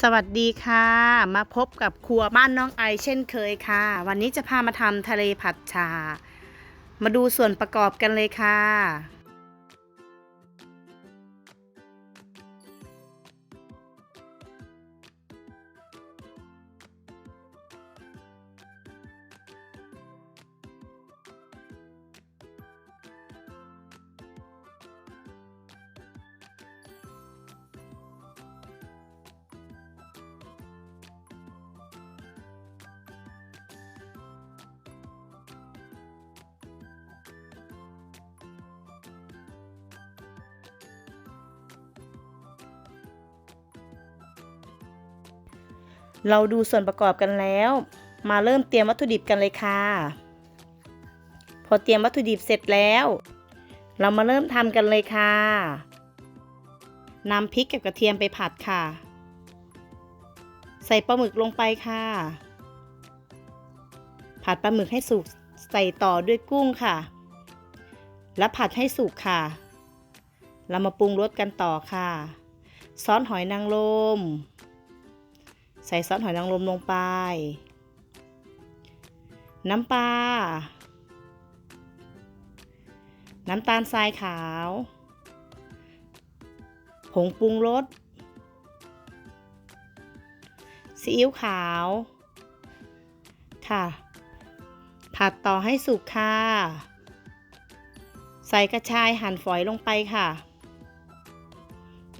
สวัสดีค่ะ มาพบกับครัวบ้านน้องไอเช่นเคยค่ะ วันนี้จะพามาทำทะเลผัดชา มาดูส่วนประกอบกันเลยค่ะ เราดูส่วนประกอบกันแล้ว มาเริ่มเตรียมวัตถุดิบกันเลยค่ะ พอเตรียมวัตถุดิบเสร็จแล้ว เรามาเริ่มทำกันเลยค่ะนำพริกกับกระเทียมไปผัดค่ะ ใส่ปลาหมึกลงไปค่ะ ผัดปลาหมึกให้สุกใส่ต่อด้วยกุ้งค่ะ และผัดให้สุกค่ะ เรามาปรุงรสกันต่อค่ะ ซอสหอยนางรม ใส่ซอสหอยนางรมลงไป น้ำปลา น้ำตาลทรายขาว ผงปรุงรส ซีอิ๊วขาว ค่ะ ผัดต่อให้สุกค่ะ ใส่กระชายหั่นฝอยลงไปค่ะ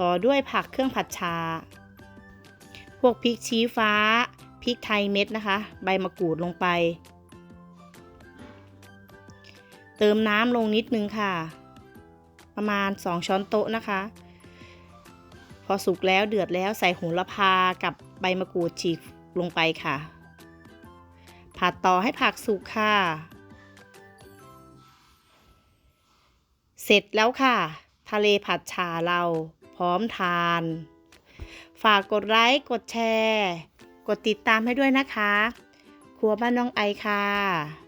ต่อด้วยผักเครื่องผัดชา พวกพริกชี้ฟ้า พริกไทยเม็ดนะคะ ใบมะกรูดลงไป เติมน้ำลงนิดนึงค่ะ ประมาณ 2 ช้อนโต๊ะนะคะ พอสุกแล้วเดือดแล้วใส่โหระพากับใบมะกรูดฉีกลงไปค่ะ ผัดต่อให้ผักสุกค่ะ เสร็จแล้วค่ะ ทะเลผัดฉาเราพร้อมทาน ฝากกดไลค์ กดแชร์ กดติดตามให้ด้วยนะคะ ครัวบ้านน้องไอค่ะ